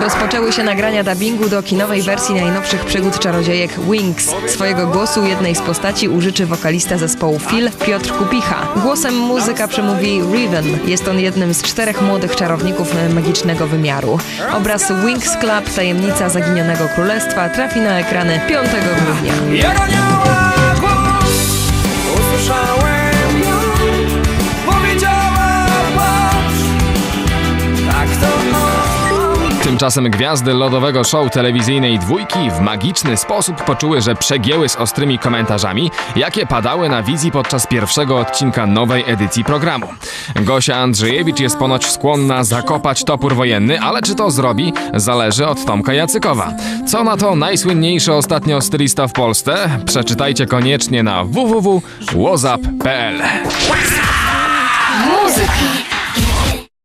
Rozpoczęły się nagrania dubbingu do kinowej wersji najnowszych przygód czarodziejek Wings. Swojego głosu jednej z postaci użyczy wokalista zespołu Phil Piotr Kupicha. Głosem muzyka przemówi Riven. Jest on jednym z czterech młodych czarowników magicznego wymiaru. Obraz Wings Club, tajemnica zaginionego królestwa, trafi na ekrany 5 grudnia. Tymczasem gwiazdy lodowego show telewizyjnej dwójki w magiczny sposób poczuły, że przegięły z ostrymi komentarzami, jakie padały na wizji podczas pierwszego odcinka nowej edycji programu. Gosia Andrzejewicz jest ponoć skłonna zakopać topór wojenny, ale czy to zrobi, zależy od Tomka Jacykowa. Co na to najsłynniejszy ostatnio stylista w Polsce? Przeczytajcie koniecznie na www.wozap.pl